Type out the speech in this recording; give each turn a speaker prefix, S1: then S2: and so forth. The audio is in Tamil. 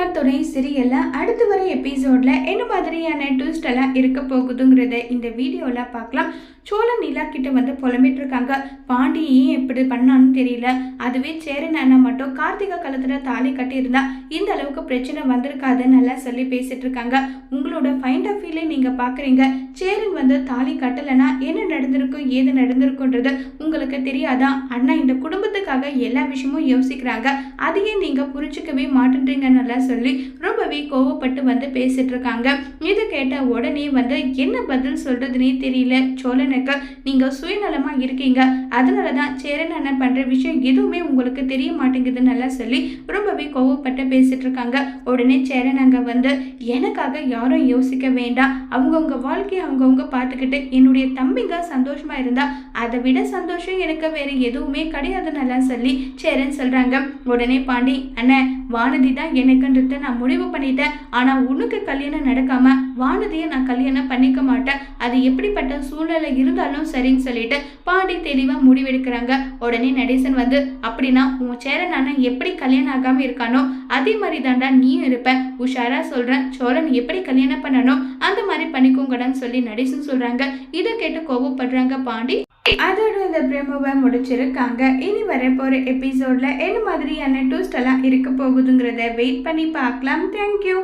S1: மாமனார் துணை சீரியல்ல அடுத்து வர எபிசோடில் என்ன மாதிரியான ட்விஸ்ட் எல்லாம் இருக்க போகுதுங்கிறத இந்த வீடியோவில் பார்க்கலாம். சோழ நிலா கிட்ட வந்து புலம்பிட்டு இருக்காங்க பாண்டி ஏன் இப்படி பண்ணான்னு தெரியல. அதுவே சேரன் அண்ணா மட்டும் கார்த்திகா காலத்தில் தாலி கட்டியிருந்தா இந்த அளவுக்கு பிரச்சனை வந்திருக்காதுன்னு நல்லா சொல்லி பேசிட்டு இருக்காங்க உங்களோட ஃபைண்ட் ஆஃப் ஃபீலை நீங்கள் பார்க்குறீங்க. சேரன் வந்து தாலி கட்டலைன்னா என்ன நடந்திருக்கும் ஏது நடந்திருக்குன்றது உங்களுக்கு தெரியாதான் அண்ணா இந்த குடும்பத்துக்காக எல்லா விஷயமும் யோசிக்கிறாங்க. அதையே நீங்கள் புரிஞ்சுக்கவே மாட்டேன்றீங்கன்னு சொல்லி ரொம்பவே கோவப்பட்டு வந்து பேசிட்டு இருக்காங்க இது கேட்ட உடனே வந்து என்ன பதில் சொல்கிறதுனே தெரியல. சோழனுக்கு நீங்கள் சுயநலமாக இருக்கீங்க. அதனால தான் சேரன் அண்ணன் பண்ணுற விஷயம் எதுவுமே உங்களுக்கு தெரிய மாட்டேங்குதுன்னு நல்லா சொல்லி ரொம்பவே கோவப்பட்டு பேசிட்டு இருக்காங்க உடனே சேரன் அங்கே வந்து எனக்காக யாரும் யோசிக்க வேண்டாம். அவங்கவுங்க வாழ்க்கையை அவங்கவுங்க பார்த்துக்கிட்டு என்னுடைய தம்பிங்க சந்தோஷமாக இருந்தால் அதை விட சந்தோஷம் எனக்கு வேறு எதுவுமே கிடையாது நல்லா சொல்லி சேரன் சொல்றாங்க. உடனே பாண்டி அண்ணன் வானதி தான் எனக்குன்றத நான் முடிவு பண்ணிட்டேன். ஆனால் உனக்கு கல்யாணம் நடக்காம வானதியை நான் கல்யாணம் பண்ணிக்க மாட்டேன். அது எப்படிப்பட்ட சூழ்நிலை இருந்தாலும் சரின்னு சொல்லிட்டு பாண்டி தெளிவாக முடிவெடுக்கிறாங்க. உடனே நடேசன் வந்து அப்படின்னா உன் சேரன் அண்ணன் எப்படி கல்யாணம் ஆகாமல் இருக்கானோ அதே மாதிரி தாண்டா நீயும் இருப்ப. உஷாரா சொல்கிறேன் சோழன் எப்படி கல்யாணம் பண்ணணும் அந்த மாதிரி பண்ணிக்கோங்கடான்னு சொல்லி நடேசன் சொல்கிறாங்க இதை கேட்டு கோவப்படுறாங்க பாண்டி. அதோட இந்த பிரேமவை முடிச்சிருக்காங்க. இனி வர போற எபிசோட்ல என்ன மாதிரியான டூஸ்ட் எல்லாம் இருக்க போகுதுங்கிறத வெயிட் பண்ணி பார்க்கலாம். தேங்க்யூ